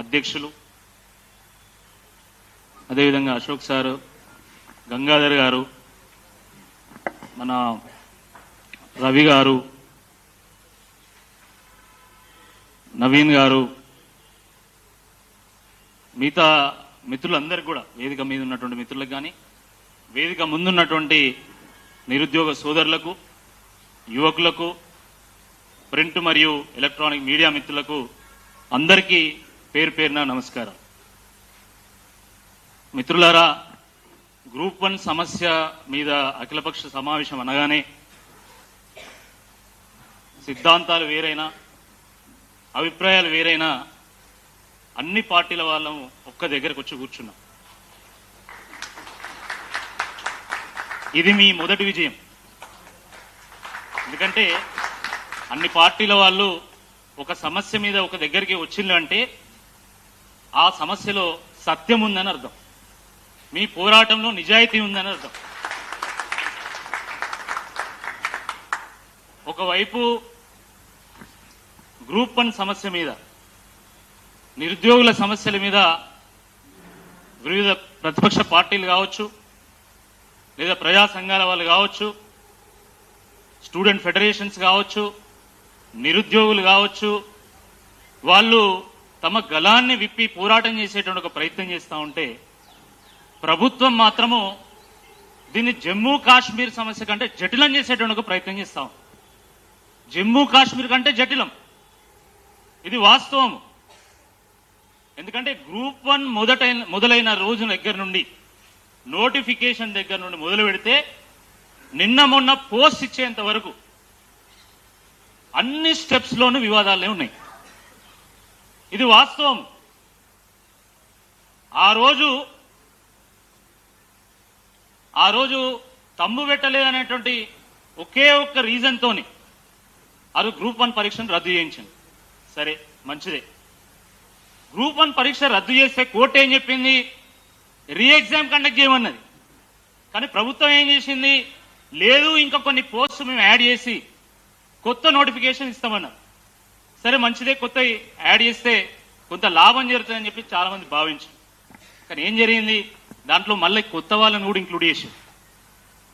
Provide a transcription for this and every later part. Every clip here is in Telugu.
అధ్యక్షులు. అదేవిధంగా అశోక్ సార్ గంగాధర్ గారు మన రవి గారు నవీన్ గారు మిగతా మిత్రులందరికీ కూడా వేదిక మీద ఉన్నటువంటి మిత్రులకు కానీ వేదిక ముందున్నటువంటి నిరుద్యోగ సోదరులకు యువకులకు ప్రింట్ మరియు ఎలక్ట్రానిక్ మీడియా మిత్రులకు అందరికీ పేరు పేరున నమస్కారం. మిత్రులారా గ్రూప్ వన్ సమస్య మీద అఖిలపక్ష సమావేశం అనగానే సిద్ధాంతాలు వేరైనా అభిప్రాయాలు వేరైనా అన్ని పార్టీల వాళ్ళం ఒక్క దగ్గరకు వచ్చి కూర్చున్నాం. ఇది మీ మొదటి విజయం. ఎందుకంటే అన్ని పార్టీల వాళ్ళు ఒక సమస్య మీద ఒక దగ్గరికి వచ్చిందంటే ఆ సమస్యలో సత్యం ఉందని అర్థం. మీ పోరాటంలో నిజాయితీ ఉందని అర్థం. ఒకవైపు గ్రూప్ వన్ సమస్య మీద నిరుద్యోగుల సమస్యల మీద వివిధ ప్రతిపక్ష పార్టీలు కావచ్చు లేదా ప్రజా సంఘాల వాళ్ళు కావచ్చు స్టూడెంట్ ఫెడరేషన్స్ కావచ్చు నిరుద్యోగులు కావచ్చు వాళ్ళు తమ గలాన్ని విప్పి పోరాటం చేసేటువంటి ఒక ప్రయత్నం చేస్తూ ఉంటే ప్రభుత్వం మాత్రము దీన్ని జమ్మూ కాశ్మీర్ సమస్య కంటే జటిలం చేసేటువంటి ఒక ప్రయత్నం చేస్తాం జమ్మూ కాశ్మీర్ కంటే జటిలం. ఇది వాస్తవం ఎందుకంటే గ్రూప్ వన్ మొదటైన మొదలైన రోజు దగ్గర నుండి నోటిఫికేషన్ దగ్గర నుండి మొదలు పెడితే నిన్న మొన్న పోస్ట్ ఇచ్చేంత వరకు అన్ని స్టెప్స్లోనూ వివాదాలే ఉన్నాయి. ఇది వాస్తవం. ఆ రోజు ఆ రోజు తమ్ము పెట్టలేదనేటువంటి ఒకే ఒక్క రీజన్తోని అది గ్రూప్ వన్ పరీక్షను రద్దు చేయించింది. సరే మంచిదే. గ్రూప్ వన్ పరీక్ష రద్దు చేస్తే కోర్టు ఏం చెప్పింది? రీఎగ్జామ్ కండక్ట్ చేయమన్నది. కానీ ప్రభుత్వం ఏం చేసింది? లేదు ఇంకా కొన్ని పోస్టులు మేము యాడ్ చేసి కొత్త నోటిఫికేషన్ ఇస్తామన్నారు. సరే మంచిదే కొత్త యాడ్ చేస్తే కొంత లాభం జరుగుతుందని చెప్పి చాలా మంది భావించారు. కానీ ఏం జరిగింది? దాంట్లో మళ్ళీ కొత్త వాళ్ళని కూడా ఇంక్లూడ్ చేసి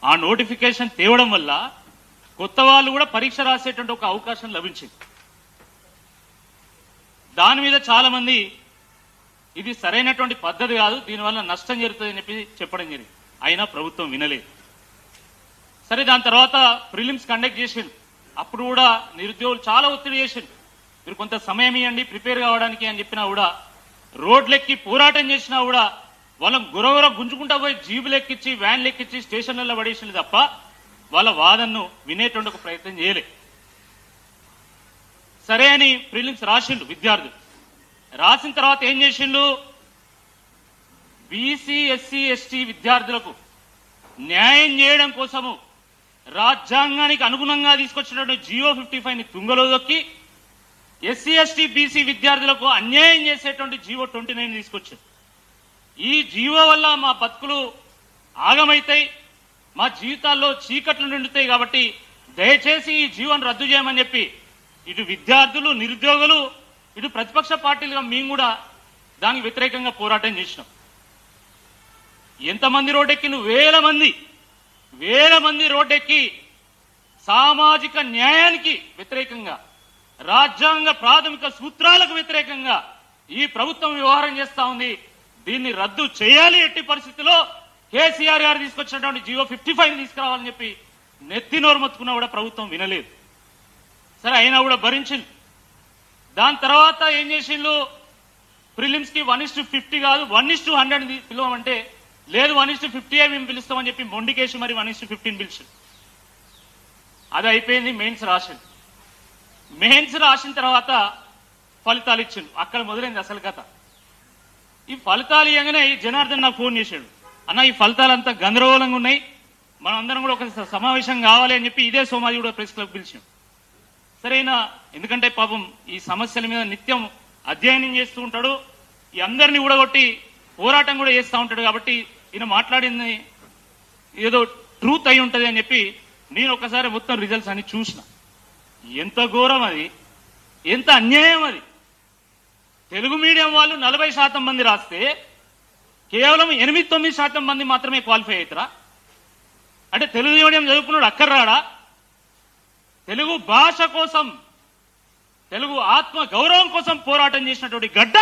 ఆ నోటిఫికేషన్ తేవడం వల్ల కొత్త వాళ్ళు కూడా పరీక్ష రాసేటువంటి ఒక అవకాశం లభించింది. దాని మీద చాలా మంది ఇది సరైనటువంటి పద్ధతి కాదు దీనివల్ల నష్టం జరుగుతుందని చెప్పి చెప్పడం జరిగింది. అయినా ప్రభుత్వం వినలేదు. సరే దాని తర్వాత ప్రిలిమ్స్ కండక్ట్ చేసిండు అప్పుడు కూడా నిరుద్యోగులు చాలా ఒత్తిడి చేసిండు మీరు కొంత సమయం ఇవ్వండి ప్రిపేర్ కావడానికి అని చెప్పినా కూడా రోడ్లెక్కి పోరాటం చేసినా కూడా వాళ్ళం గురవర గుంజుకుంటా పోయి జీబులు ఎక్కించి వ్యాన్లు ఎక్కించి స్టేషన్లలో పడేసింది తప్ప వాళ్ళ వాదనను వినేటువంటి ఒక ప్రయత్నం చేయలే. సరే అని ప్రిలిమ్స్ రాసిండు విద్యార్థులు. రాసిన తర్వాత ఏం చేసిండు బీసీ ఎస్సీ ఎస్టీ విద్యార్థులకు న్యాయం చేయడం కోసము రాజ్యాంగానికి అనుగుణంగా తీసుకొచ్చినటువంటి జియో ఫిఫ్టీ ఫైవ్ని తుంగలో దొక్కి ఎస్సీ ఎస్టీ బీసీ విద్యార్థులకు అన్యాయం చేసేటువంటి జీవో ట్వంటీ నైన్ తీసుకొచ్చారు ఈ జీవో వల్ల మా బతుకులు ఆగమైతాయి మా జీవితాల్లో చీకట్లు నిండుతాయి కాబట్టి దయచేసి ఈ జీవోను రద్దు చేయమని చెప్పి ఇటు విద్యార్థులు నిరుద్యోగులు ఇటు ప్రతిపక్ష పార్టీలుగా మేము కూడా దానికి వ్యతిరేకంగా పోరాటం చేసినాం. ఎంతమంది రోడ్డెక్కి నువ్వు వేల మంది. వేల మంది రోడ్డెక్కి సామాజిక న్యాయానికి వ్యతిరేకంగా రాజ్యాంగ ప్రాథమిక సూత్రాలకు వ్యతిరేకంగా ఈ ప్రభుత్వం వ్యవహారం చేస్తా ఉంది. దీన్ని రద్దు చేయాలి ఎట్టి పరిస్థితిలో కేసీఆర్ గారు తీసుకొచ్చినటువంటి జియో ఫిఫ్టీ ఫైవ్ తీసుకురావాలని చెప్పి నెత్తి నోరు కూడా ప్రభుత్వం వినలేదు. సరే అయినా కూడా భరించింది. దాని తర్వాత ఏం చేసిండ్రు? ప్రిలిమ్స్కి వన్ ఇస్టు ఫిఫ్టీ కాదు వన్ ఇస్ టు హండ్రెడ్ పిలవమంటే లేదు వన్ ఇస్ టు ఫిఫ్టీ మేము పిలుస్తామని చెప్పి మొండికేసి మరి వన్ ఇస్ టు ఫిఫ్టీన్ పిలిచింది. అది అయిపోయింది మెయిన్స్ రాసింది. మెయిన్స్ రాసిన తర్వాత ఫలితాలు ఇచ్చిండు. అక్కడ మొదలైంది అసలు కథ. ఈ ఫలితాలు ఇవ్వగానే ఈ జనార్దన్ నాకు ఫోన్ చేశాడు. అన్న ఈ ఫలితాలంతా గందరగోళంగా ఉన్నాయి. మనం అందరం కూడా ఒక సమావేశం కావాలి అని చెప్పి ఇదే సోమాజి కూడా ప్రెస్ క్లబ్ పిలిచాం. సరైన ఎందుకంటే పాపం ఈ సమస్యల మీద నిత్యం అధ్యయనం చేస్తూ ఉంటాడు. ఈ అందరినీ ఊడగొట్టి పోరాటం కూడా చేస్తూ ఉంటాడు కాబట్టి ఈయన మాట్లాడింది ఏదో ట్రూత్ అయి ఉంటది అని చెప్పి నేను ఒకసారి మొత్తం రిజల్ట్స్ అని చూసిన. ఎంత ఘోరం అది? ఎంత అన్యాయం అది? తెలుగు మీడియం వాళ్ళు నలభై శాతం మంది రాస్తే కేవలం ఎనిమిది తొమ్మిది శాతం మంది మాత్రమే క్వాలిఫై అవుతారా? అంటే తెలుగు మీడియం చదువుకున్నాడు అక్కర్రాడా? తెలుగు భాష కోసం తెలుగు ఆత్మ గౌరవం కోసం పోరాటం చేసినటువంటి గడ్డ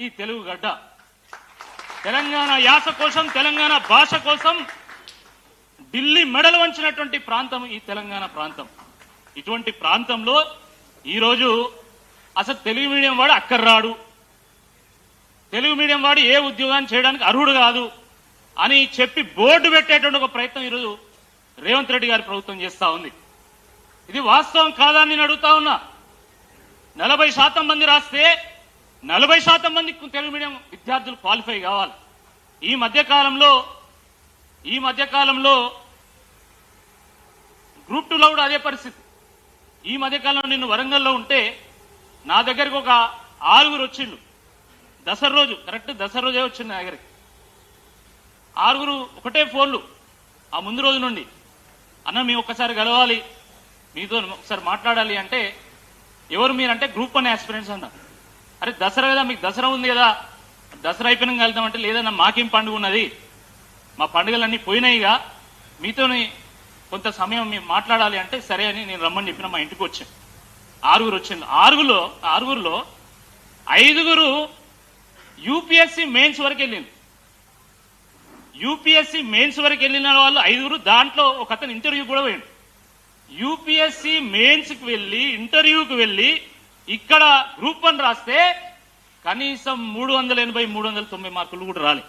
ఈ తెలుగు గడ్డ. తెలంగాణ యాస కోసం తెలంగాణ భాష కోసం ఢిల్లీ మెడలు వంచినటువంటి ప్రాంతం ఈ తెలంగాణ ప్రాంతం. ఇటువంటి ప్రాంతంలో ఈరోజు అసలు తెలుగు మీడియం వాడు అక్కర్రాడు. తెలుగు మీడియం వాడు ఏ ఉద్యోగాన్ని చేయడానికి అర్హుడు కాదు అని చెప్పి బోర్డు పెట్టేటువంటి ఒక ప్రయత్నం ఈరోజు రేవంత్ రెడ్డి గారి ప్రభుత్వం చేస్తా ఉంది. ఇది వాస్తవం కాదా నేను అడుగుతా ఉన్నా. నలభై శాతం మంది రాస్తే నలభై శాతం మంది తెలుగు మీడియం విద్యార్థులు క్వాలిఫై కావాలి. ఈ మధ్యకాలంలో ఈ మధ్యకాలంలో గ్రూప్ టూలో కూడా అదే పరిస్థితి. ఈ మధ్యకాలం నేను వరంగల్లో ఉంటే నా దగ్గరికి ఒక ఆరుగురు వచ్చిండు. దసరా రోజు కరెక్ట్ దసరా రోజే వచ్చింది నా దగ్గరికి. ఆరుగురు ఒకటే ఫోన్లు ఆ ముందు రోజు నుండి. అన్న మేము ఒక్కసారి కలవాలి మీతో ఒకసారి మాట్లాడాలి అంటే ఎవరు మీరంటే గ్రూప్ వన్ ఆస్పిరెంట్స్ అన్నారు అరే దసరా కదా మీకు దసరా ఉంది కదా దసరా అయిపోయినాక అంటే లేదన్నా మాకేం పండుగ ఉన్నది? మా పండుగలన్నీ పోయినాయిగా మీతోని కొంత సమయం మేము మాట్లాడాలి అంటే సరే అని నేను రమ్మని చెప్పిన మా ఇంటికి వచ్చాను ఆరుగురు వచ్చింది ఆరుగురులో ఆరుగురులో ఐదుగురు యూపీఎస్సి మెయిన్స్ వరకు వెళ్ళింది యూపీఎస్సి మెయిన్స్ వరకు వెళ్ళిన వాళ్ళు ఐదుగురు దాంట్లో ఒక అతను ఇంటర్వ్యూ కూడా పోయింది యూపీఎస్సి మెయిన్స్కి వెళ్ళి ఇంటర్వ్యూకి వెళ్ళి ఇక్కడ గ్రూప్ వన్ రాస్తే కనీసం మూడు వందల ఎనభై మూడు వందల తొంభై మార్కులు కూడా రాలే.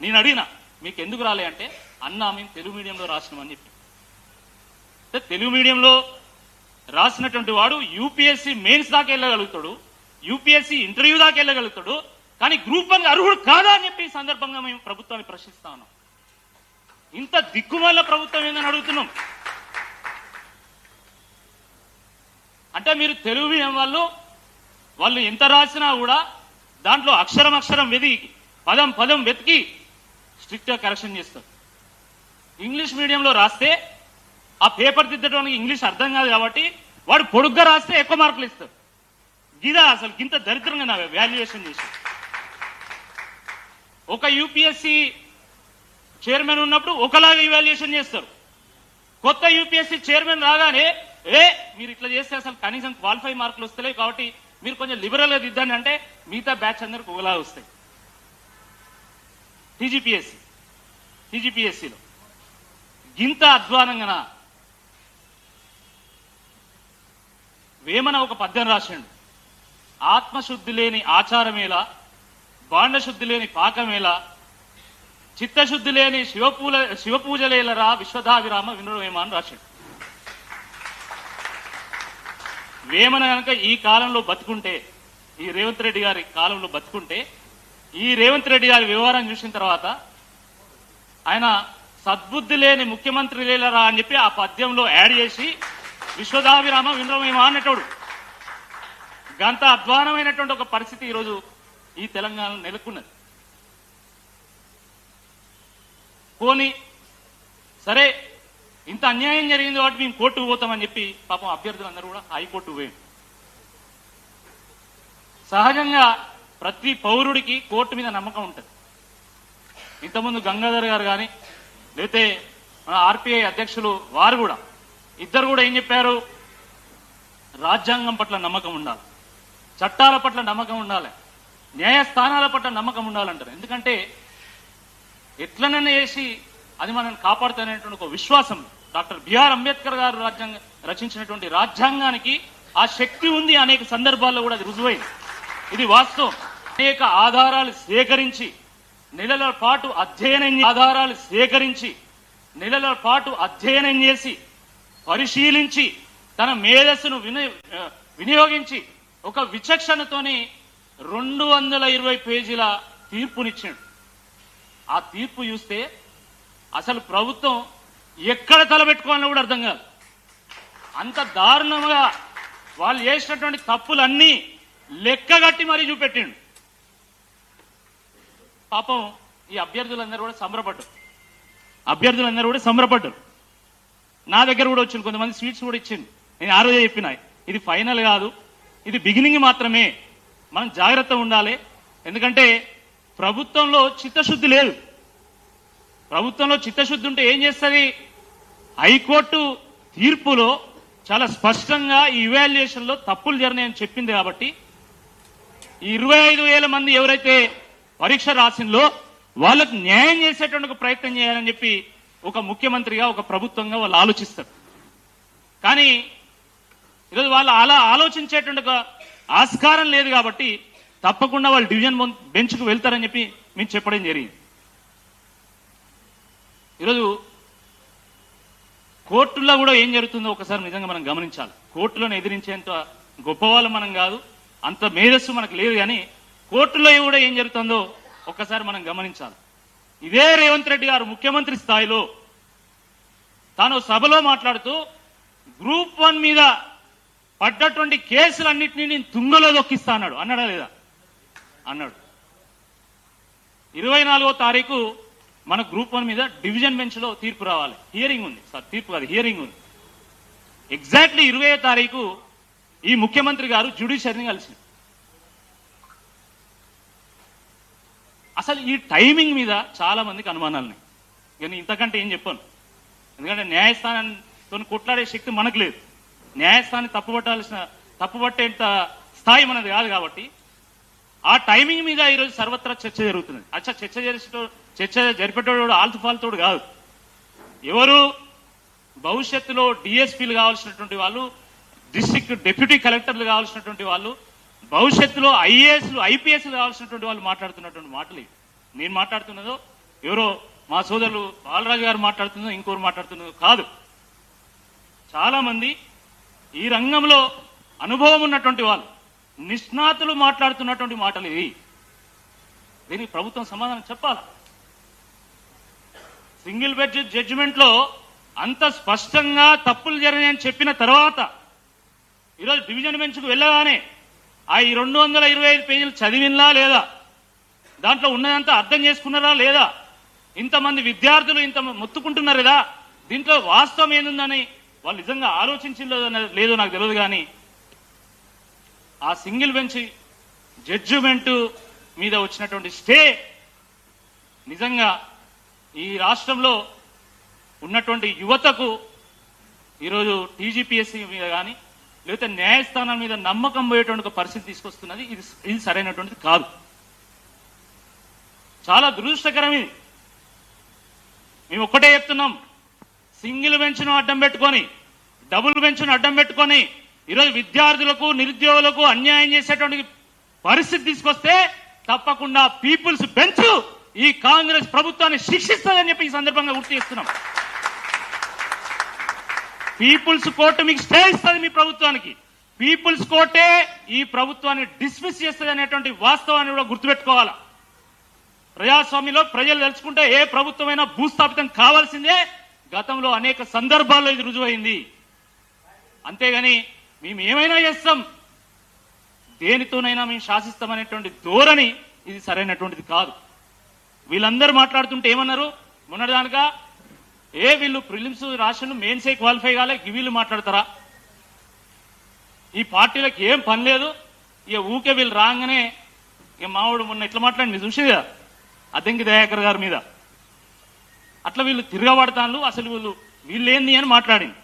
నేను అడిగిన మీకు ఎందుకు రాలే? అంటే అన్నా మేము తెలుగు మీడియంలో రాసినామని చెప్పి. తెలుగు మీడియంలో రాసినటువంటి వాడు యూపీఎస్సీ మెయిన్స్ దాకా వెళ్ళగలుగుతాడు యూపీఎస్సీ ఇంటర్వ్యూ దాకా వెళ్ళగలుగుతాడు కానీ గ్రూప్ వన్ అర్హుడు కాదా అని చెప్పి సందర్భంగా మేము ప్రభుత్వాన్ని ప్రశ్నిస్తా ఉన్నాం. ఇంత దిక్కుమాల ప్రభుత్వం ఏందని అడుగుతున్నాం. అంటే మీరు తెలుగు మీడియం వాళ్ళు వాళ్ళు ఎంత రాసినా కూడా దాంట్లో అక్షరం అక్షరం వెతికి పదం పదం వెతికి స్ట్రిక్ట్గా కరెక్షన్ చేస్తారు. ఇంగ్లీష్ మీడియంలో రాస్తే ఆ పేపర్ దిద్దడానికి ఇంగ్లీష్ అర్థం కాదు కాబట్టి వాడు పొడుగ్గా రాస్తే ఎక్కువ మార్కులు ఇస్తారు. గిదా అసలు ఇంత దరిద్రంగా నా వాల్యుయేషన్ చేసి ఒక యూపీఎస్సి చైర్మన్ ఉన్నప్పుడు ఒకలాగా ఇవాల్యుయేషన్ చేస్తారు. కొత్త యూపీఎస్సీ చైర్మన్ రాగానే ఏ మీరు ఇట్లా చేస్తే అసలు కనీసం క్వాలిఫై మార్కులు వస్తలేవు కాబట్టి మీరు కొంచెం లిబరల్గా దిద్దండి అంటే మిగతా బ్యాచ్ అందరికి ఒకలాగా వస్తాయి. టీజీపీఎస్సీ టీజీపీఎస్సీలో గింత అధ్వానంగా వేమన ఒక పద్యం రాసిండు. ఆత్మశుద్ధి లేని ఆచారమేలా బాండశుద్ధి లేని పాకమేలా చిత్తశుద్ధి లేని శివపూల శివపూజలేలరా విశ్వధావిరామ వినురవేమ అని రాశాడు వేమన కనుక ఈ కాలంలో బతుకుంటే ఈ రేవంత్ రెడ్డి గారి కాలంలో బతుకుంటే ఈ రేవంత్ రెడ్డి గారి వ్యవహారం చూసిన తర్వాత ఆయన సద్బుద్ధి లేని ముఖ్యమంత్రి లేలరా అని చెప్పి ఆ పద్యంలో యాడ్ చేసి విశ్వదాభిరామ వినురవేమ అన్నటోడు. గంత అధ్వానమైనటువంటి ఒక పరిస్థితి ఈరోజు ఈ తెలంగాణ నెలకొన్నది. పోని సరే ఇంత అన్యాయం జరిగింది కాబట్టి మేము కోర్టుకు పోతామని చెప్పి పాపం అభ్యర్థులందరూ కూడా హైకోర్టు పోయింది సహజంగా ప్రతి పౌరుడికి కోర్టు మీద నమ్మకం ఉంటుంది. ఇంతకుముందు గంగాధర్ గారు కానీ లేతే మన ఆర్పిఐ అధ్యక్షులు వారు కూడా ఇద్దరు కూడా ఏం చెప్పారు? రాజ్యాంగం పట్ల నమ్మకం ఉండాలి. చట్టాల పట్ల నమ్మకం ఉండాలి. న్యాయస్థానాల పట్ల నమ్మకం ఉండాలంటారు. ఎందుకంటే ఎట్లనైనా చేసి అది మనల్ని కాపాడుతున్నటువంటి ఒక విశ్వాసం డాక్టర్ బిఆర్ అంబేద్కర్ గారు రాజ్యాంగ రచించినటువంటి రాజ్యాంగానికి ఆ శక్తి ఉంది అనేక సందర్భాల్లో కూడా అది రుజువైంది. ఇది వాస్తవం. అనేక ఆధారాలు సేకరించి నెలల పాటు అధ్యయనం ఆధారాలు సేకరించి నెలల పాటు అధ్యయనం చేసి పరిశీలించి తన మేధస్సును విని వినియోగించి ఒక విచక్షణతోని రెండు వందల ఇరవై పేజీల తీర్పునిచ్చాడు. ఆ తీర్పు చూస్తే అసలు ప్రభుత్వం ఎక్కడ తలబెట్టుకోవాలని కూడా అర్థం కాదు. అంత దారుణంగా వాళ్ళు చేసినటువంటి తప్పులన్నీ లెక్కగట్టి మరీ చూపెట్టిండు. పాపం ఈ అభ్యర్థులందరూ కూడా సంబరపడ్డారు. అభ్యర్థులందరూ కూడా సంబరపడ్డారు. నా దగ్గర కూడా వచ్చింది కొంతమంది స్వీట్స్ కూడా ఇచ్చింది. నేను ఆ రోజే చెప్పిన ఇది ఫైనల్ కాదు ఇది బిగినింగ్ మాత్రమే. మనం జాగ్రత్త ఉండాలి. ఎందుకంటే ప్రభుత్వంలో చిత్తశుద్ధి లేదు. ప్రభుత్వంలో చిత్తశుద్ధి ఉంటే ఏం చేస్తుంది? హైకోర్టు తీర్పులో చాలా స్పష్టంగా ఈ ఇవాల్యుయేషన్లో తప్పులు జరిగినాయని చెప్పింది కాబట్టి ఈ ఇరవై ఐదు వేల మంది ఎవరైతే పరీక్ష రాసిందో వాళ్ళకు న్యాయం చేసేటువంటి ప్రయత్నం చేయాలని చెప్పి ఒక ముఖ్యమంత్రిగా ఒక ప్రభుత్వంగా వాళ్ళు ఆలోచిస్తారు. కానీ ఈరోజు వాళ్ళు అలా ఆలోచించేటువంటి ఆస్కారం లేదు కాబట్టి తప్పకుండా వాళ్ళు డివిజన్ బెంచ్కు వెళ్తారని చెప్పి మేము చెప్పడం జరిగింది. ఈరోజు కోర్టుల్లో కూడా ఏం జరుగుతుందో ఒకసారి నిజంగా మనం గమనించాలి. కోర్టులను ఎదిరించేంత గొప్పవాళ్ళు మనం కాదు అంత మేధస్సు మనకు లేదు కానీ కోర్టులో కూడా ఏం జరుగుతుందో ఒక్కసారి మనం గమనించాలి. ఇదే రేవంత్ రెడ్డి గారు ముఖ్యమంత్రి స్థాయిలో తాను సభలో మాట్లాడుతూ గ్రూప్ వన్ మీద పడ్డటువంటి కేసులన్నింటినీ నేను తుంగలో దొక్కిస్తా అన్నాడు. అన్నాడా లేదా? అన్నాడు. ఇరవై నాలుగో తారీఖు మన గ్రూప్ వన్ మీద డివిజన్ బెంచ్లో తీర్పు రావాలి. హియరింగ్ ఉంది. సార్ తీర్పు కాదు హియరింగ్ ఉంది. ఎగ్జాక్ట్లీ ఇరవై తారీఖు ఈ ముఖ్యమంత్రి గారు జ్యుడిషియరీని కలిసింది అసలు ఈ టైమింగ్ మీద చాలా మందికి అనుమానాలు ఉన్నాయి కానీ ఇంతకంటే ఏం చెప్పాను. ఎందుకంటే న్యాయస్థానంతో కొట్లాడే శక్తి మనకు లేదు. న్యాయస్థానాన్ని తప్పుపట్టాల్సిన తప్పుపట్టేంత స్థాయి మనది కాదు కాబట్టి ఆ టైమింగ్ మీద ఈరోజు సర్వత్రా చర్చ జరుగుతుంది అచ్చా చర్చ చేసేటో చర్చ జరిపేటోడు ఆల్తు ఫాల్తోడు కాదు. ఎవరు భవిష్యత్తులో డిఎస్పీలు కావాల్సినటువంటి వాళ్ళు డిస్ట్రిక్ట్ డిప్యూటీ కలెక్టర్లు కావాల్సినటువంటి వాళ్ళు భవిష్యత్తులో ఐఏఎస్లు ఐపీఎస్లు కావాల్సినటువంటి వాళ్ళు మాట్లాడుతున్నటువంటి మాటలు నేను మాట్లాడుతున్నదో ఎవరో మా సోదరులు బాలరాజు గారు మాట్లాడుతున్నదో ఇంకోరు మాట్లాడుతున్నదో కాదు. చాలా మంది ఈ రంగంలో అనుభవం ఉన్నటువంటి వాళ్ళు నిష్ణాతులు మాట్లాడుతున్నటువంటి మాటలు ఇవి. దీనికి ప్రభుత్వం సమాధానం చెప్పాలి? సింగిల్ బెడ్ జడ్జిమెంట్లో అంత స్పష్టంగా తప్పులు జరిగాయని చెప్పిన తర్వాత ఈరోజు డివిజన్ బెంచ్కు వెళ్ళగానే ఆ ఈ రెండు వందల ఇరవై ఐదు పేజీలు చదివినలా లేదా? దాంట్లో ఉన్నదంతా అర్థం చేసుకున్నారా లేదా? ఇంతమంది విద్యార్థులు ఇంత మొత్తుకుంటున్నారు కదా? దీంట్లో వాస్తవం ఏందని వాళ్ళు నిజంగా ఆలోచించిందో లేదో నాకు తెలియదు కానీ ఆ సింగిల్ బెంచ్ జడ్జిమెంటు మీద వచ్చినటువంటి స్టే నిజంగా ఈ రాష్ట్రంలో ఉన్నటువంటి యువతకు ఈరోజు టీజీపీఎస్సీ మీద కానీ లేకపోతే న్యాయస్థానం మీద నమ్మకం పోయేటువంటి ఒక పరిస్థితి తీసుకొస్తున్నది. ఇది ఇది సరైనటువంటిది కాదు. చాలా దురదృష్టకరం ఇది. మేము ఒక్కటే చెప్తున్నాం. సింగిల్ బెంచ్ను అడ్డం పెట్టుకొని డబుల్ బెంచ్ను అడ్డం పెట్టుకొని ఈరోజు విద్యార్థులకు నిరుద్యోగులకు అన్యాయం చేసేటువంటి పరిస్థితి తీసుకొస్తే తప్పకుండా పీపుల్స్ బెంచ్ ఈ కాంగ్రెస్ ప్రభుత్వాన్ని శిక్షిస్తుందని చెప్పి ఈ సందర్భంగా గుర్తు చేస్తున్నాం. పీపుల్స్ కోర్టు మీకు స్టే ఇస్తుంది మీ ప్రభుత్వానికి. పీపుల్స్ కోర్టే ఈ ప్రభుత్వాన్ని డిస్మిస్ చేస్తుంది అనేటువంటి వాస్తవాన్ని కూడా గుర్తుపెట్టుకోవాలి. ప్రజాస్వామ్యంలో ప్రజలు తెలుసుకుంటే ఏ ప్రభుత్వమైనా భూస్థాపితం కావాల్సిందే. గతంలో అనేక సందర్భాల్లో ఇది రుజువైంది. అంతేగాని మేము ఏమైనా చేస్తాం. దేనితోనైనా మేము శాసిస్తామనేటువంటి ధోరణి ఇది సరైనటువంటిది కాదు. వీళ్ళందరూ మాట్లాడుతుంటే ఏమన్నారు? మొన్నటిదానిక ఏ వీళ్ళు ప్రిలిమ్స్ రాసిన మెయిన్సే క్వాలిఫై కాలే వీళ్ళు మాట్లాడతారా? ఈ పార్టీలకు ఏం పని లేదు? ఇక ఊకే వీళ్ళు రాగానే ఇక మావాడు మొన్న ఇట్లా మాట్లాడి మాట్లాడింది కదా అద్దెంకి దయాకర్ గారి మీద. అట్లా వీళ్ళు తిరగబడతాను అసలు వీళ్ళు వీళ్ళు ఏంది అని మాట్లాడింది.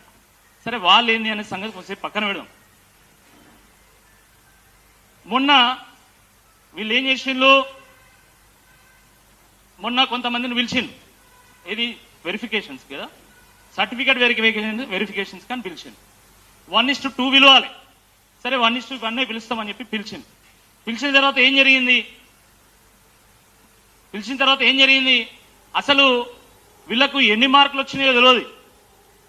సరే వాళ్ళు ఏంది అనే సంగతి కొంచెం పక్కన పెడదాం. మొన్న వీళ్ళు ఏం చేసిండ్రు? మొన్న కొంతమందిని పిలిచిండు ఇది వెరిఫికేషన్స్ కదా. సర్టిఫికేట్ వెరిఫికేషన్ వెరిఫికేషన్స్ కానీ పిలిచింది వన్ ఇస్ టు టూ పిలవాలి. సరే వన్ ఇస్ టు వన్ పిలుస్తామని చెప్పి పిలిచింది పిలిచిన తర్వాత ఏం జరిగింది? పిలిచిన తర్వాత ఏం జరిగింది? అసలు వీళ్ళకు ఎన్ని మార్కులు వచ్చినాయో తెలియదు.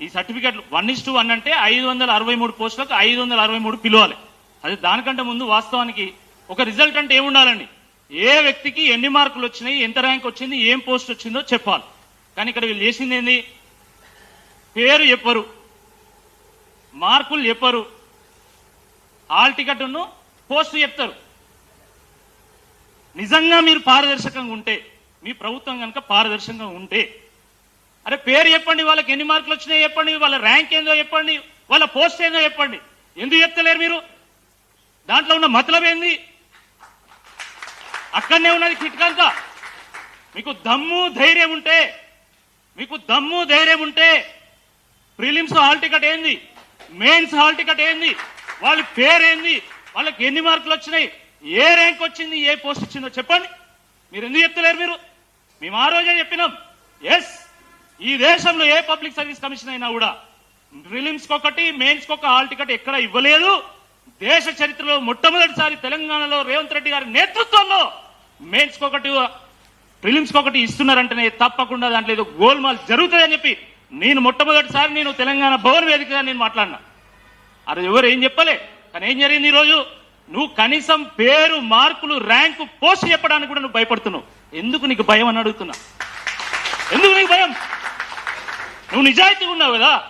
ఈ certificate one is two one అంటే ఐదు వందల అరవై మూడు పోస్టులకు ఐదు వందల అరవై మూడు పిలవాలి. అది దానికంటే ముందు వాస్తవానికి ఒక రిజల్ట్ అంటే ఏముండాలండి? ఏ వ్యక్తికి ఎన్ని మార్కులు వచ్చినాయి ఎంత ర్యాంక్ వచ్చింది ఏం పోస్ట్ వచ్చిందో చెప్పాలి. కానీ ఇక్కడ వీళ్ళు చేసింది ఏంది? పేరు చెప్పరు. మార్కులు చెప్పరు. ఆల్ టికెట్ను పోస్ట్ చెప్తారు. నిజంగా మీరు పారదర్శకంగా ఉంటే మీ ప్రభుత్వం కనుక పారదర్శకంగా ఉంటే అరే పేరు చెప్పండి వాళ్ళకి ఎన్ని మార్కులు వచ్చినాయో చెప్పండి వాళ్ళ ర్యాంక్ ఏందో చెప్పండి వాళ్ళ పోస్ట్ ఏందో చెప్పండి. ఎందుకు చెప్తలేరు మీరు? దాంట్లో ఉన్న మతలబ్ ఏంది? అక్కడనే ఉన్నది కిట్కంతా. మీకు దమ్ము ధైర్యం ఉంటే మీకు దమ్ము ధైర్యం ఉంటే ప్రిలిమ్స్ హాల్ టికెట్ ఏంది? మెయిన్స్ హాల్ టికెట్ ఏంది? వాళ్ళ పేరేంది? వాళ్ళకి ఎన్ని మార్కులు వచ్చినాయి? ఏ ర్యాంక్ వచ్చింది? ఏ పోస్ట్ వచ్చిందో చెప్పండి. మీరు ఎందుకు చెప్తలేరు మీరు? మేము ఆ రోజే చెప్పినాం. ఎస్ ఈ దేశంలో ఏ పబ్లిక్ సర్వీస్ కమిషన్ అయినా కూడా ప్రిలిమ్స్ ఒకటి మెయిన్స్ ఒక హాల్ టికెట్ ఎక్కడ ఇవ్వలేదు. దేశ చరిత్రలో మొట్టమొదటిసారి తెలంగాణలో రేవంత్ రెడ్డి గారి నేతృత్వంలో మెయిన్స్ ఒకటి ప్రిలిమ్స్ ఒకటి ఇస్తున్నారంటేనే తప్పకుండా దాంట్లో ఏదో గోల్మాల్ జరుగుతుందని చెప్పి నేను మొట్టమొదటిసారి నేను తెలంగాణ భవన్ వేదికగా నేను మాట్లాడినా. అది ఎవరు ఏం చెప్పలే? కానీ ఏం జరిగింది ఈరోజు? నువ్వు కనీసం పేరు మార్కులు ర్యాంకు పోస్ట్ చెప్పడానికి కూడా నువ్వు భయపడుతున్నావు. ఎందుకు నీకు భయం అని అడుగుతున్నా? ఎందుకు నీకు భయం? నువ్వు నిజాయితీగా ఉన్నావు కదా?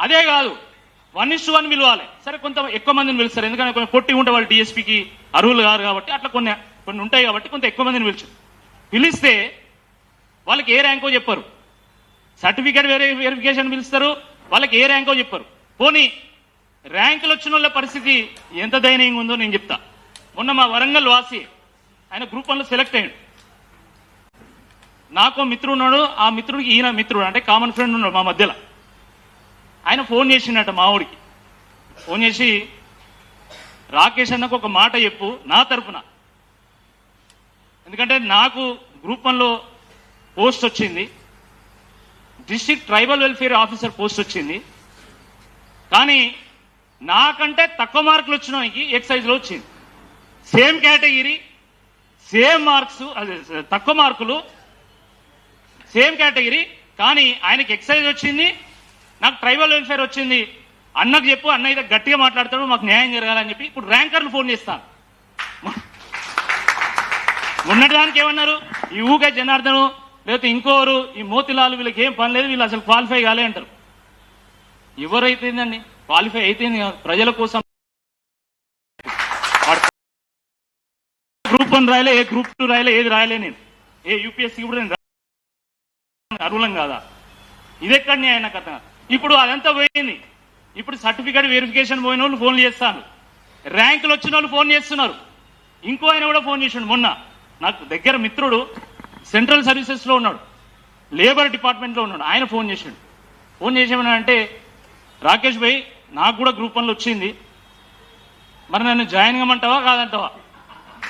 అదే కాదు వన్ ఇస్ వన్ పిలవాలి సరే కొంత ఎక్కువ మందిని పిలుస్తారు. ఎందుకంటే కొంచెం పొట్టి ఉంటే వాళ్ళు డిఎస్పీకి అర్హులు కాదు కాబట్టి అట్లా కొన్ని కొన్ని ఉంటాయి కాబట్టి కొంత ఎక్కువ మందిని పిలిచారు పిలిస్తే వాళ్ళకి ఏ ర్యాంకో చెప్పరు. సర్టిఫికేట్ వేరే వెరిఫికేషన్ పిలుస్తారు వాళ్ళకి ఏ ర్యాంకో చెప్పరు. పోనీ ర్యాంకులు వచ్చిన వాళ్ళ పరిస్థితి ఎంత దయనీయంగా ఉందో నేను చెప్తా. మొన్న మా వరంగల్ వాసి ఆయన గ్రూప్ వన్లో సెలెక్ట్ అయ్యాడు. నాకు మిత్రుడు ఉన్నాడు ఆ మిత్రుడికి ఈయన మిత్రుడు అంటే కామన్ ఫ్రెండ్ ఉన్నాడు మా మధ్యలో. ఆయన ఫోన్ చేసిండట మావుడికి ఫోన్ చేసి రాకేష్ అన్నకు ఒక మాట చెప్పు నా తరపున. ఎందుకంటే నాకు గ్రూప్ వన్లో పోస్ట్ వచ్చింది. District tribal welfare officer post వచ్చింది. కానీ నాకంటే తక్కువ మార్కులు వచ్చినానికి ఎక్సైజ్లో వచ్చింది. సేమ్ కేటగిరీ సేమ్ మార్క్స్ అదే తక్కువ మార్కులు సేమ్ కేటగిరీ కానీ ఆయనకి ఎక్సైజ్ వచ్చింది నాకు ట్రైబల్ వెల్ఫేర్ వచ్చింది. అన్నకు చెప్పు అన్న అయితే గట్టిగా మాట్లాడతాడు మాకు న్యాయం జరగాలని చెప్పి ఇప్పుడు ర్యాంకర్లు ఫోన్ చేస్తాను మొన్నటిదానికి ఏమన్నారు ఈ ఊకే జనార్దను లేకపోతే ఇంకోరు ఈ మోతిలాలు వీళ్ళకి ఏం పని లేదు వీళ్ళు అసలు క్వాలిఫై కాలే అంటారు. ఎవరైతేందండి క్వాలిఫై అయితేంది ప్రజల కోసం. గ్రూప్ వన్ రాయలే ఏ గ్రూప్ టూ రాయలే ఏది రాయలే నేను. ఏ యూపీఎస్సీ కూడా నేను అరువులం కాదా? ఇది ఎక్కడ న్యాయం కథ ఇప్పుడు అదంతా పోయింది. ఇప్పుడు సర్టిఫికేట్ వెరిఫికేషన్ పోయిన వాళ్ళు ఫోన్లు చేస్తాను ర్యాంకులు వచ్చిన వాళ్ళు ఫోన్ చేస్తున్నారు. ఇంకో ఆయన కూడా ఫోన్ చేసిండు మొన్న. నాకు దగ్గర మిత్రుడు సెంట్రల్ సర్వీసెస్లో ఉన్నాడు. లేబర్ డిపార్ట్మెంట్లో ఉన్నాడు. ఆయన ఫోన్ చేసిండు ఫోన్ చేసేమని అంటే రాకేష్ భాయ్ నాకు కూడా గ్రూప్ వన్లో వచ్చింది. మరి నన్ను జాయిన్ కమ్మంటావా కాదంటావా?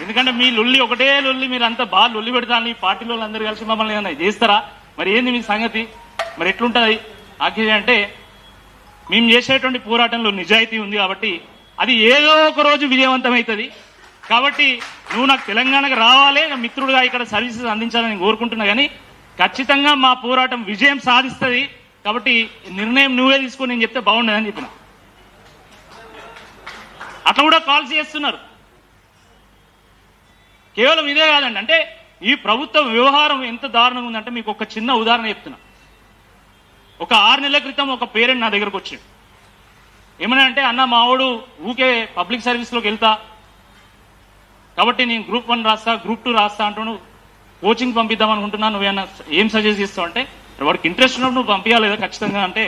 ఎందుకంటే మీ లొల్లి ఒకటే లొల్లి మీరు అంతా బాగా లొల్లి పెడతాను ఈ పార్టీలో అందరూ కలిసి మమ్మల్ని ఏదైనా చేస్తారా? మరి ఏంది మీ సంగతి? మరి ఎట్లుంటది? ఆఖరి అంటే మేము చేసేటువంటి పోరాటంలో నిజాయితీ ఉంది కాబట్టి అది ఏదో ఒక రోజు విజయవంతమవుతుంది. కాబట్టి నువ్వు నాకు తెలంగాణకు రావాలి నా మిత్రుడుగా ఇక్కడ సర్వీసెస్ అందించాలని కోరుకుంటున్నా కానీ ఖచ్చితంగా మా పోరాటం విజయం సాధిస్తుంది కాబట్టి నిర్ణయం నువ్వే తీసుకొని నేను చెప్తే బాగుండదని చెప్పిన. అట్లా కూడా కాల్స్ చేస్తున్నారు. కేవలం ఇదే కాదండి అంటే ఈ ప్రభుత్వ వ్యవహారం ఎంత దారుణంగా ఉందంటే మీకు ఒక చిన్న ఉదాహరణ చెప్తున్నా. ఒక ఆరు నెలల క్రితం ఒక పేరెంట్ నా దగ్గరకు వచ్చాడు. ఏమన్నా అంటే అన్న మావాడు ఊకే పబ్లిక్ సర్వీస్లోకి వెళ్తా కాబట్టి నేను గ్రూప్ వన్ రాస్తా గ్రూప్ టూ రాస్తా అంటున్నాను కోచింగ్ పంపిద్దాం అనుకుంటున్నాను. నువ్వేమన్నా ఏం సజెస్ట్ చేస్తావు అంటే వాడికి ఇంట్రెస్ట్ ఉన్నప్పుడు నువ్వు పంపించాలి కదా ఖచ్చితంగా అంటే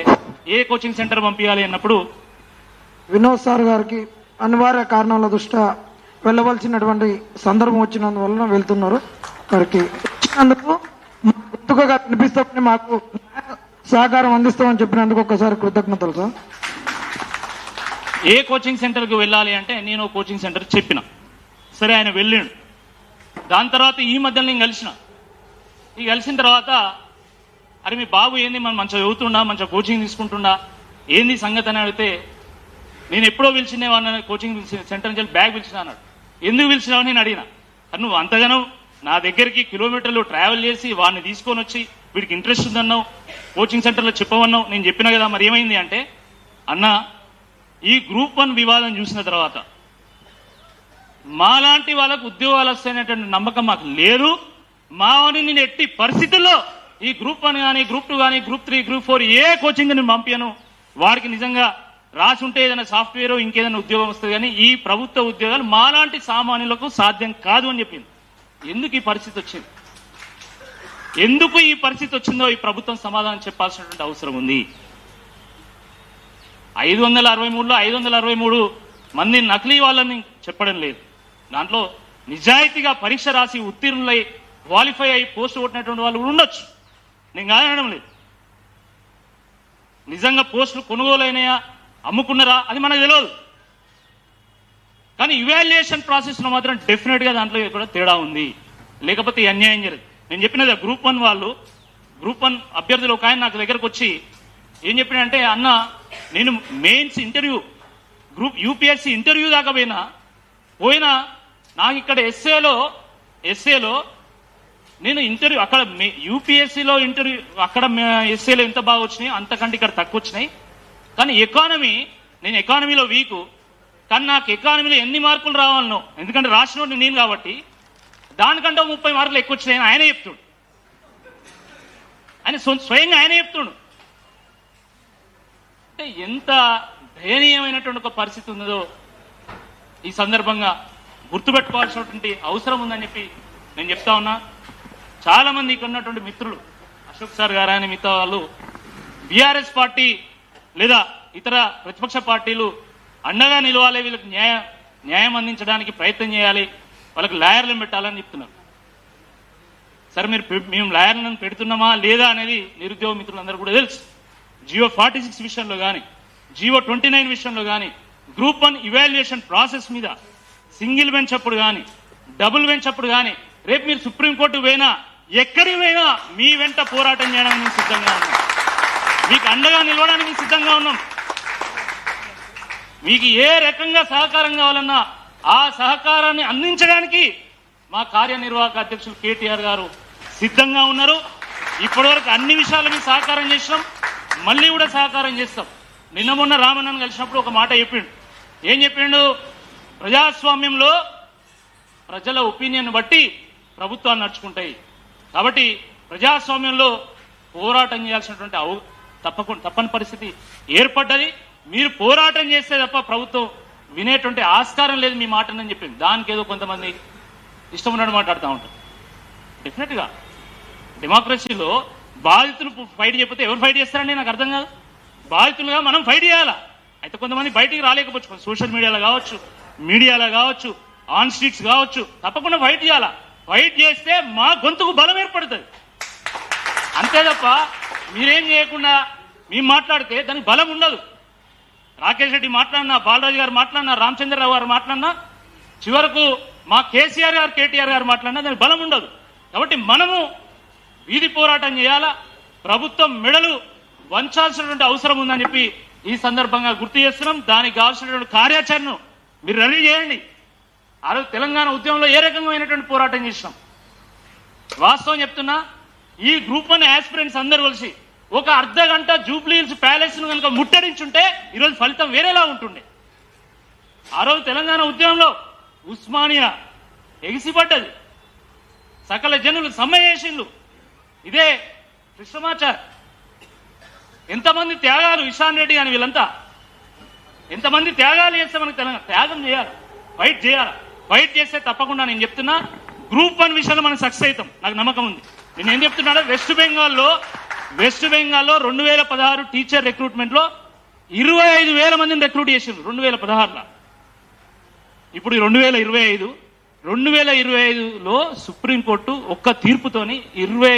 ఏ కోచింగ్ సెంటర్ పంపించాలి అన్నప్పుడు వినోద్ సార్ గారికి అనివార్య కారణాల దృష్ట్యా వెళ్ళవలసినటువంటి సందర్భం వచ్చినందువలన వెళ్తున్నారు. వారికి వచ్చినందుకు గుర్తుగా వినిపిస్తామని మాకు సహకారం అందిస్తామని చెప్పినందుకు ఒక్కసారి కృతజ్ఞతలు సార్. ఏ కోచింగ్ సెంటర్కి వెళ్ళాలి అంటే నేను కోచింగ్ సెంటర్ చెప్పిన. సరే ఆయన వెళ్ళాడు. దాని తర్వాత ఈ మధ్యలో నేను కలిసిన. ఈ కలిసిన తర్వాత అరే మీ బాబు ఏంది మనం మంచిగా చదువుతుండా మంచిగా కోచింగ్ తీసుకుంటుండా? ఏంది సంగతి అని అడిగితే నేను ఎప్పుడో పిలిచినే వాడిని కోచింగ్ సెంటర్ నుంచి బ్యాగ్ పిలిచిన అన్నాడు. ఎందుకు పిలిచినావు నేను అడిగిన. "అరే నువ్వు అంతగానో నా దగ్గరికి కిలోమీటర్లు ట్రావెల్ చేసి వాడిని తీసుకొని వచ్చి వీడికి ఇంట్రెస్ట్ ఉందన్నావు కోచింగ్ సెంటర్లో చెప్పమన్నావు నేను చెప్పిన కదా మరి ఏమైంది అంటే అన్న ఈ గ్రూప్ వన్ వివాదం చూసిన తర్వాత మాలాంటి వాళ్ళకు ఉద్యోగాలు వస్తాయనేటువంటి నమ్మకం మాకు లేదు. మావని నేను ఎట్టి పరిస్థితుల్లో ఈ గ్రూప్ వన్ కానీ గ్రూప్ టూ కానీ గ్రూప్ త్రీ గ్రూప్ ఫోర్ ఏ కోచింగ్ నేను పంపాను వారికి నిజంగా రాసి ఉంటే ఏదైనా సాఫ్ట్వేర్ ఇంకేదైనా ఉద్యోగం వస్తుంది కానీ ఈ ప్రభుత్వ ఉద్యోగాలు మాలాంటి సామాన్యులకు సాధ్యం కాదు అని చెప్పింది. ఎందుకు ఈ పరిస్థితి వచ్చింది? ఎందుకు ఈ పరిస్థితి వచ్చిందో ఈ ప్రభుత్వం సమాధానం చెప్పాల్సినటువంటి అవసరం ఉంది. ఐదు వందల అరవై మూడులో ఐదు వందల అరవై మూడు మంది నకిలీ వాళ్ళని చెప్పడం లేదు. దాంట్లో నిజాయితీగా పరీక్ష రాసి ఉత్తీర్ణులై క్వాలిఫై అయి పోస్ట్ కొట్టినటువంటి వాళ్ళు కూడా ఉండొచ్చు. నేను కాదనడం లేదు. నిజంగా పోస్టులు కొనుగోలైనయా అమ్ముకున్నారా అది మనకు తెలియదు కానీ ఇవాల్యుయేషన్ ప్రాసెస్లో మాత్రం డెఫినెట్గా దాంట్లో కూడా తేడా ఉంది. లేకపోతే ఈ అన్యాయం జరగదు. నేను చెప్పినది గ్రూప్ వన్ వాళ్ళు గ్రూప్ వన్ అభ్యర్థులు ఒక ఆయన నాకు దగ్గరకు వచ్చి ఏం చెప్పినంటే అన్న నేను mains interview group UPSC interview దాకా పోయినా పోయినా నాకు ఇక్కడ ఎస్ఏలో ఎస్ఏలో నేను ఇంటర్వ్యూ అక్కడ యూపీఎస్సీలో ఇంటర్వ్యూ అక్కడ ఎస్ఏలో ఎంత బాగా వచ్చినాయి అంతకంటే ఇక్కడ తక్కువ వచ్చినాయి. కానీ ఎకానమీ నేను ఎకానమీలో వీకు కానీ నాకు ఎకానమీలో ఎన్ని మార్కులు రావాలను ఎందుకంటే రాసినోడిని నేను కాబట్టి దానికంటే ముప్పై మార్కులు ఎక్కువ వచ్చినాయని ఆయనే చెప్తుడు. ఆయన స్వయంగా ఆయనే చెప్తుడు. అంటే ఎంత దయనీయమైనటువంటి ఒక పరిస్థితి ఉందో ఈ సందర్భంగా గుర్తుపెట్టుకోవాల్సినటువంటి అవసరం ఉందని చెప్పి నేను చెప్తా ఉన్నా. చాలా మంది ఇక్కడ ఉన్నటువంటి మిత్రులు అశోక్ సార్ గారు అని మిగతా వాళ్ళు బీఆర్ఎస్ పార్టీ లేదా ఇతర ప్రతిపక్ష పార్టీలు అండగా నిలవాలి వీళ్ళకి న్యాయ న్యాయం అందించడానికి ప్రయత్నం చేయాలి వాళ్ళకి లాయర్లను పెట్టాలని చెప్తున్నారు. సరే మీరు పె- మేము లాయర్లను పెడుతున్నామా లేదా అనేది నిరుద్యోగ మిత్రులందరూ కూడా తెలుసు. జియో ఫార్టీ సిక్స్ విషయంలో కానీ జియో ట్వంటీ నైన్ విషయంలో కానీ గ్రూప్ వన్ ఇవాల్యుయేషన్ ప్రాసెస్ మీద సింగిల్ బెంచ్ అప్పుడు కానీ డబుల్ బెంచ్ అప్పుడు కానీ రేపు మీరు సుప్రీంకోర్టు పోయినా ఎక్కడికి పోయినా మీ వెంట పోరాటం చేయడానికి సిద్ధంగా ఉన్నాం. మీకు అండగా నిలవడానికి సిద్ధంగా ఉన్నాం. మీకు ఏ రకంగా సహకారం కావాలన్నా ఆ సహకారాన్ని అందించడానికి మా కార్యనిర్వాహక అధ్యక్షులు కేటీఆర్ గారు సిద్ధంగా ఉన్నారు. ఇప్పటివరకు అన్ని విషయాలు మీ సహకారం చేసినాం. మళ్ళీ కూడా సహకారం చేస్తాం. నిన్న మొన్న రామన్నను కలిసినప్పుడు ఒక మాట చెప్పిండు. ఏం చెప్పిండు? ప్రజాస్వామ్యంలో ప్రజల ఒపీనియన్ బట్టి ప్రభుత్వాలు నడుచుకుంటాయి. కాబట్టి ప్రజాస్వామ్యంలో పోరాటం చేయాల్సినటువంటి అవు తప్పకుండా తప్పని పరిస్థితి ఏర్పడ్డది. మీరు పోరాటం చేస్తే తప్ప ప్రభుత్వం వినేటువంటి ఆస్కారం లేదు మీ మాటనని చెప్పింది దానికి ఏదో కొంతమంది ఇష్టం ఉన్నట్టు మాట్లాడుతూ ఉంటారు. డెఫినెట్గా డెమోక్రసీలో బాధితులు ఫైట్ చెప్పితే ఎవరు ఫైట్ చేస్తారండి? నాకు అర్థం కాదు. బాధితులుగా మనం ఫైట్ చేయాలా? అయితే కొంతమంది బయటికి రాలేకపోవచ్చు. సోషల్ మీడియాలో కావచ్చు. మీడియాలో కావచ్చు ఆన్ స్ట్రీట్స్ కావచ్చు తప్పకుండా ఫైట్ చేయాలా? ఫైట్ చేస్తే మా గొంతుకు బలం ఏర్పడుతుంది. అంతే తప్ప మీరేం చేయకుండా మేము మాట్లాడితే దానికి బలం ఉండదు. రాకేష్ రెడ్డి మాట్లాడినా బాలరాజు గారు మాట్లాడినా రామచంద్రరావు గారు మాట్లాడినా చివరకు మా కేసీఆర్ గారు కేటీఆర్ గారు మాట్లాడినా దానికి బలం ఉండదు. కాబట్టి మనము వీధి పోరాటం చేయాలా? ప్రభుత్వం మెడలు వంచాల్సినటువంటి అవసరం ఉందని చెప్పి ఈ సందర్భంగా గుర్తు చేస్తున్నాం. దానికి కావాల్సినటువంటి కార్యాచరణను మీరు రెడీ చేయండి. ఆ రోజు తెలంగాణ ఉద్యమంలో ఏ రకమైనటువంటి పోరాటం చేసినాం? వాస్తవం చెప్తున్నా ఈ గ్రూప్ వన్ ఆస్పిరెంట్స్ అందరు కలిసి ఒక అర్ధ గంట జూబ్లీహిల్స్ ప్యాలెస్ను కనుక ముట్టడించుంటే ఈరోజు ఫలితం వేరేలా ఉంటుండే. ఆ రోజు తెలంగాణ ఉద్యమంలో ఉస్మానియా ఎగిసిపడ్డది. సకల జనులు సమ్మె చేసిండ్రు. ఇదే కృష్ణమాచార్. ఎంతమంది త్యాగాలు ఇషాన్ రెడ్డి అని వీళ్ళంతా ఎంతమంది త్యాగాలు చేస్తే మనకు తెలంగాణ త్యాగం చేయాలి? ఫైట్ చేయాలి? ఫైట్ చేస్తే తప్పకుండా నేను చెప్తున్నా గ్రూప్ వన్ విషయంలో మనం సక్సెస్ అవుతాం. నాకు నమ్మకం ఉంది. నేను ఏం చెప్తున్నాడో వెస్ట్ బెంగాల్లో వెస్ట్ బెంగాల్లో రెండు వేల పదహారు టీచర్ రిక్రూట్మెంట్లో ఇరవై ఐదు వేల మందిని రిక్రూట్ చేసిండ్రు రెండు వేల పదహారులో. ఇప్పుడు రెండు వేల ఇరవై ఐదు రెండు వేల ఇరవై ఐదులో సుప్రీంకోర్టు ఒక్క తీర్పుతోని ఇరవై